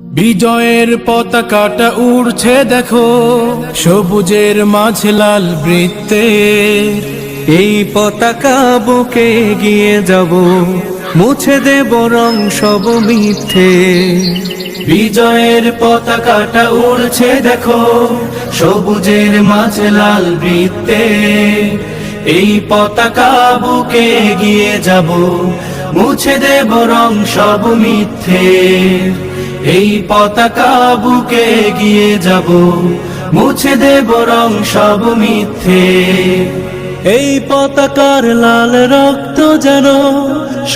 বিজয়ের পতাকাটা উড়ছে দেখো সবুজের মাঝে লাল বৃত্তে এই পতাকা বুকে গিয়ে যাব মুছে দেব রং সব মিথ্যে। বিজয়ের পতাকাটা উড়ছে দেখো সবুজের মাঝে লাল বৃত্তে এই পতাকা বুকে গিয়ে যাব মুছে দেব রং সব মিথ্যে। এই পতাকা বুকে গিয়ে যাব, মুছে দেব রং সব মিথ্যে। এই পতাকার লাল রক্ত যেন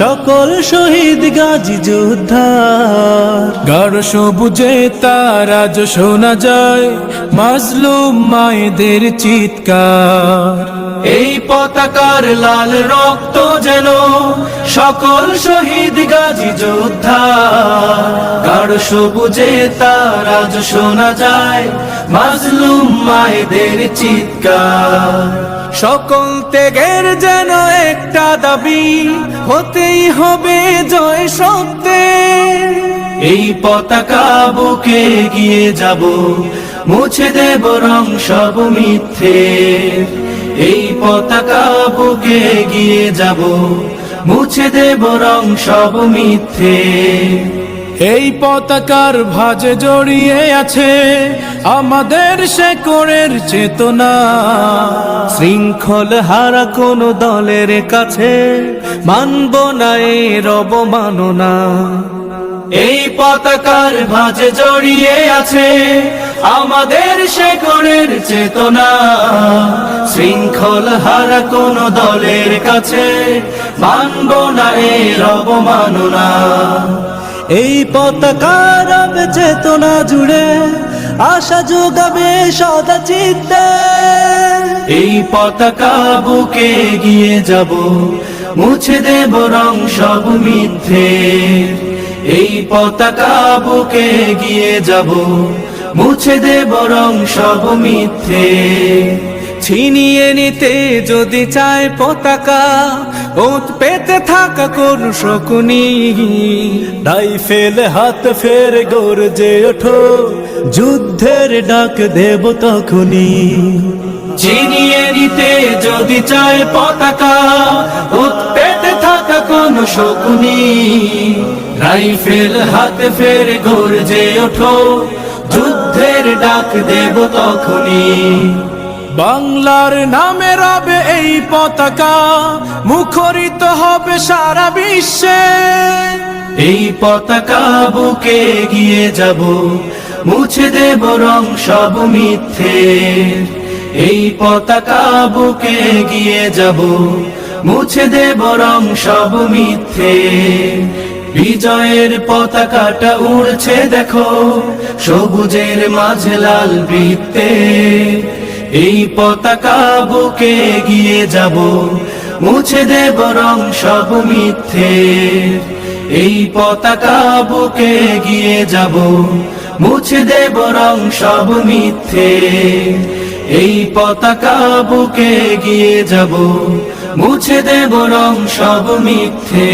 সকল শহীদ গাজী যোদ্ধার। গাঢ় সবুজে তার আজ শোনা যায়, মাজলুম মায়েদের চিৎকার। এই পতাকার লাল রক্ত যেন সকল শহীদ গাজী যোদ্ধা। গাঢ় সবুজে তার আজ শোনা যায় মাজলুম মায়েদের চিৎকার। সকল ত্যাগের যেন একটা দাবি, হতেই হবে জয় সত্যের এই পতাকা বুকে গিয়ে যাব, মুছে দেব রং সব মিথ্যে। এই পতাকা বুকে গিয়ে যাব মুছে দেব রং সব মিথ্যে। এই পতাকার ভাজে জড়িয়ে আছে আমাদের শেকড়ের চেতনা। শৃঙ্খল হারা কোন দলের কাছে মানব না এ রব মাননা। এই পতাকার ভাজে জড়িয়ে আছে আমাদের শেকড়ের চেতনা। শৃঙ্খল হারা কোন দলের কাছে মানব না এ রব মাননা এই পতাকার চেতনা জুড়ে আশা যোগাবে সদা চিত্তে এই পতাকা বুকে গিয়ে যাব, মুছে দেব রং সব মিথ্যে। এই পতাকা বুকে গিয়ে যাব মুছে দেব রং সব মিথ্যে। ছিনিয়ে নিতে যদি চায় পতাকা ওত পেতে থাকা কোন শকুনি রাইফেল হাত ফের গর্জে ওঠো যুদ্ধের ডাক দেব তখনই। চিনিয়ে নিতে যদি চায় পতাকা উৎপেতে থাকা কোন শকুনি রাইফেল হাত ফের গর্জে ওঠো যুদ্ধের ডাক দেব তখনই। বাংলার নামে রবে এই পতাকা মুখরিত হবে সারা বিশ্বে। এই পতাকা বুকে গিয়ে যাব মুছে দেব রং সব মিথ্যে। এই পতাকা বুকে গিয়ে যাব মুছে দেব রং সব মিথ্যে। বিজয়ের পতাকাটা উড়ছে দেখো, সবুজের মাঝে লাল বৃত্তে। এই পতাকা বুকে গিয়ে যাব, মুছে দেব রং সব মিথ্যে। এই পতাকা বুকে গিয়ে যাব, মুছে দেব রং সব মিথ্যে। এই পতাকা বুকে গিয়ে যাব, মুছে দেব রং সব মিথ্যে।